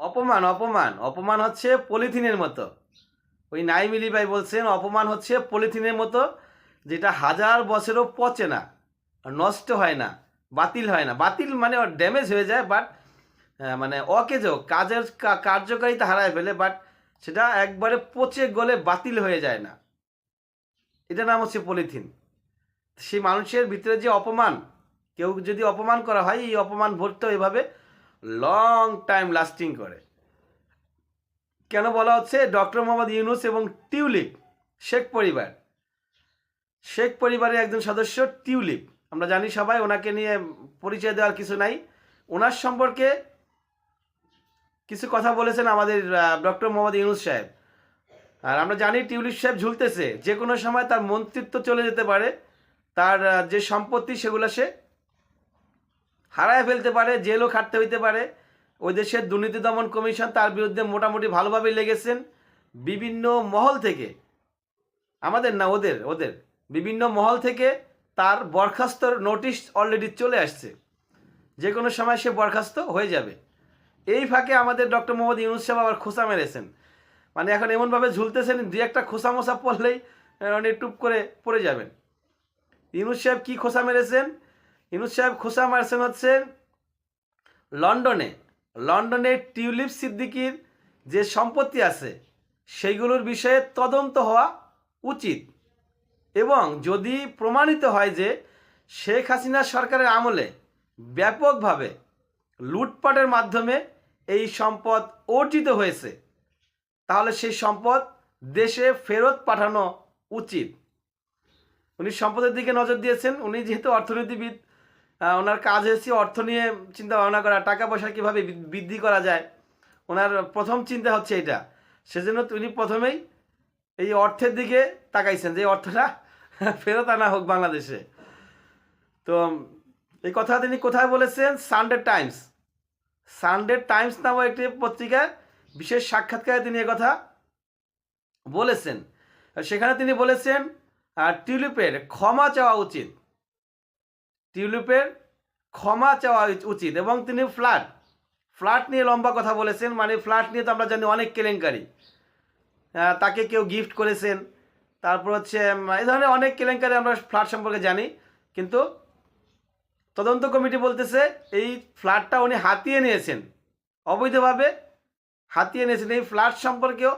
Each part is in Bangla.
অপমান অপমান। অপমান হচ্ছে পলিথিনের মতো। ওই নাইমিলি ভাই বলছেন, অপমান হচ্ছে পলিথিনের মতো, যেটা হাজার বছরও পচে না নষ্ট হয় না, বাতিল হয় না। বাতিল মানে ড্যামেজ হয়ে যায় বাট মানে অকেজ কাজের কার্যকারিতা হারায় ফেলে বাট সেটা একবারে পচে গলে বাতিল হয়ে যায় না। এটা নাম হচ্ছে পলিথিন। সেই মানুষের ভিতরে যে অপমান, কেউ যদি অপমান করা হয়, এই অপমান ভোটটা এভাবে লং টাইম লাস্টিং করে। কেন বলা হচ্ছে? ডক্টর মোহাম্মদ ইউনুস এবং টিউলিপ, শেখ পরিবার। শেখ পরিবারের একজন সদস্য টিউলিপ। আমরা জানি সবাই ওনাকে নিয়ে পরিচয় দেওয়ার কিছু নাই। ওনার সম্পর্কে কিছু কথা বলেছেন আমাদের ডক্টর মোহাম্মদ ইউনুস সাহেব। আর আমরা জানি টিউলিপ সাহেব ঝুলতেছে। যে কোনো সময় তার মন্ত্রিত্ব চলে যেতে পারে। তার যে সম্পত্তি সেগুলো সে হারায় ফেলতে পারে, জেলও খাটতে হইতে পারে। ওই দেশের দুর্নীতি দমন কমিশন তার বিরুদ্ধে মোটামুটি ভালোভাবেই লেগেছেন। বিভিন্ন মহল থেকে, আমাদের না, ওদের ওদের। বিভিন্ন মহল থেকে তার বরখাস্তর নোটিশ অলরেডি চলে আসছে। যে কোনো সময় সে বরখাস্ত হয়ে যাবে। এই ফাঁকে আমাদের ডক্টর মোহাম্মদ ইউনুস সাহেব আবার খোসা মেরেছেন। মানে এখন এমনভাবে ঝুলতেছেন দু একটা খোসা মোসা পড়লেই উনি টুপ করে পড়ে যাবেন। ইউনুস সাহেব কী খোসা মেরেছেন? ইউনুস সাহেব খোসা মারছেন হচ্ছে লন্ডনে। লন্ডনে টিউলিপ সিদ্দিকির যে সম্পত্তি আছে, সেইগুলোর বিষয়ে তদন্ত হওয়া উচিত। এবং যদি প্রমাণিত হয় যে শেখ হাসিনা সরকারের আমলে ব্যাপকভাবে লুটপাটের মাধ্যমে এই সম্পদ অর্জিত হয়েছে, তাহলে সেই সম্পদ দেশে ফেরত পাঠানো উচিত। উনি সম্পদের দিকে নজর দিয়েছেন। উনি যেহেতু অর্থনীতিবিদ ওনার কাজ হয়েছে অর্থ নিয়ে চিন্তা ভাবনা করা, টাকা পয়সা কীভাবে বৃদ্ধি করা যায়। ওনার প্রথম চিন্তা হচ্ছে এটা। সেজন্য তিনি প্রথমেই এই অর্থের দিকে তাকাইছেন যে অর্থটা ফেরত আনা হোক বাংলাদেশে। তো এই কথা তিনি কোথায় বলেছেন? সানডে টাইমস সানডে টাইমস নামক একটি পত্রিকায় বিশেষ সাক্ষাৎকারে তিনি কথা বলেছেন। সেখানে তিনি বলেছেন টিউলিপের ক্ষমা চাওয়া উচিত। টিউলিপের ক্ষমা চাওয়া উচিত এবং তিনি ফ্ল্যাট। ফ্ল্যাট নিয়ে লম্বা কথা বলেছেন মানে ফ্ল্যাট নিয়ে তো আমরা জানি অনেক কেলেঙ্কারি। তাকে কেউ গিফট করেছেন, তারপর হচ্ছে এই ধরনের অনেক কেলেঙ্কারি আমরা ফ্ল্যাট সম্পর্কে জানি, কিন্তু তদন্ত কমিটি বলতেছে এই ফ্ল্যাটটা উনি হাতিয়ে নিয়েছেন, অবৈধভাবে হাতিয়ে নিয়েছেন। এই ফ্ল্যাট সম্পর্কেও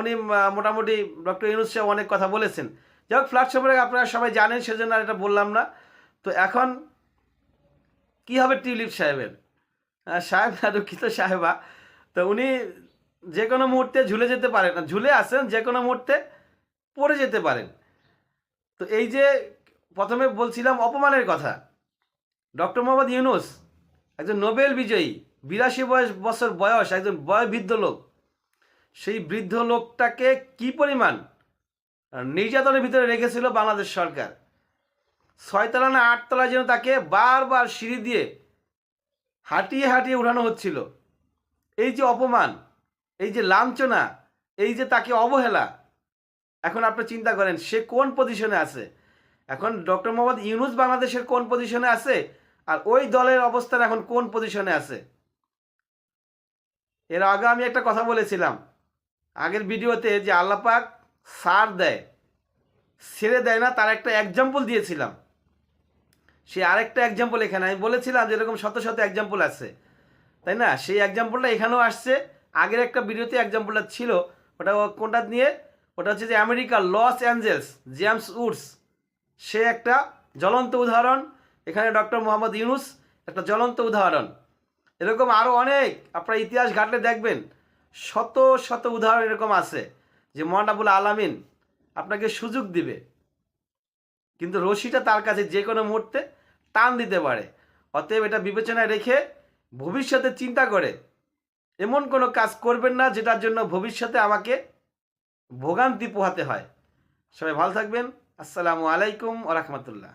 উনি মোটামুটি ডক্টর ইউনুস সাহেব অনেক কথা বলেছেন। যাই হোক, ফ্ল্যাট সম্পর্কে আপনারা সবাই জানেন, সেজন্য আর এটা বললাম না। তো এখন কি হবে টিউলিপ সাহেবের? আহ, সাহেব না দুঃখিত সাহেবা। তো উনি যে কোনো মুহূর্তে ঝুলে যেতে পারেন ঝুলে আসেন যে কোনো মুহূর্তে পড়ে যেতে পারেন। তো এই যে প্রথমে বলছিলাম অপমানের কথা। ডক্টর মোহাম্মদ ইউনুস একজন নোবেল বিজয়ী বিরাশি বয়স বছর বয়স একজন বয়বৃদ্ধ লোক। সেই বৃদ্ধ লোকটাকে কি পরিমাণ নির্যাতনের ভিতরে রেখেছিল বাংলাদেশ সরকার? ছয়তলা না আটতলায় যেন তাকে বারবার সিঁড়ি দিয়ে হাঁটিয়ে হাঁটিয়ে উঠানো হচ্ছিল। এই যে অপমান, এই যে লাঞ্ছনা, এই যে তাকে অবহেলা, এখন আপনি চিন্তা করেন, সে কোন পজিশনে আছে? এখন ডক্টর মোহাম্মদ ইউনুস বাংলাদেশের কোন পজিশনে আছে? আর ওই দলের অবস্থান এখন কোন পজিশনে আছে? এর আগে আমি একটা কথা বলেছিলাম, আগের ভিডিওতে যে আল্লাপাক সার দেয়, ছেড়ে দেয় না, তার একটা এক্সাম্পল দিয়েছিলাম। সে আরেকটা এক্সাম্পল এখানে, আমি বলেছিলাম যে এরকম শত শত এক্সাম্পল আছে। তাই না? সেই এক্সাম্পলটা এখানেও আসছে। আগের একটা ভিডিওতে এক্সাম্পলটা ছিল। ওটা কোনটা নিয়ে? ওটা হচ্ছে যে America Los Angeles, James Woods. সে একটা জ্বলন্ত উদাহরণ। এখানে ডক্টর মোহাম্মদ ইউনুস একটা জ্বলন্ত উদাহরণ। এরকম আরও অনেক, আপনারা ইতিহাস ঘাটলে দেখবেন। শত শত উদাহরণ এরকম আছে যে মহানাবুল আলামিন আপনাকে সুযোগ দিবে। কিন্তু রশিটা তার কাছে যে কোনো মুহূর্তে টান দিতে পারে। অতএব এটা বিবেচনায় রেখে ভবিষ্যতে চিন্তা করে। এমন কোনো কাজ করবেন না যেটার জন্য ভবিষ্যতে আমাকে ভোগান্তি পোহাতে হয়। সবাই ভালো থাকবেন। আসসালামু আলাইকুম ওরহমতুল্লাহ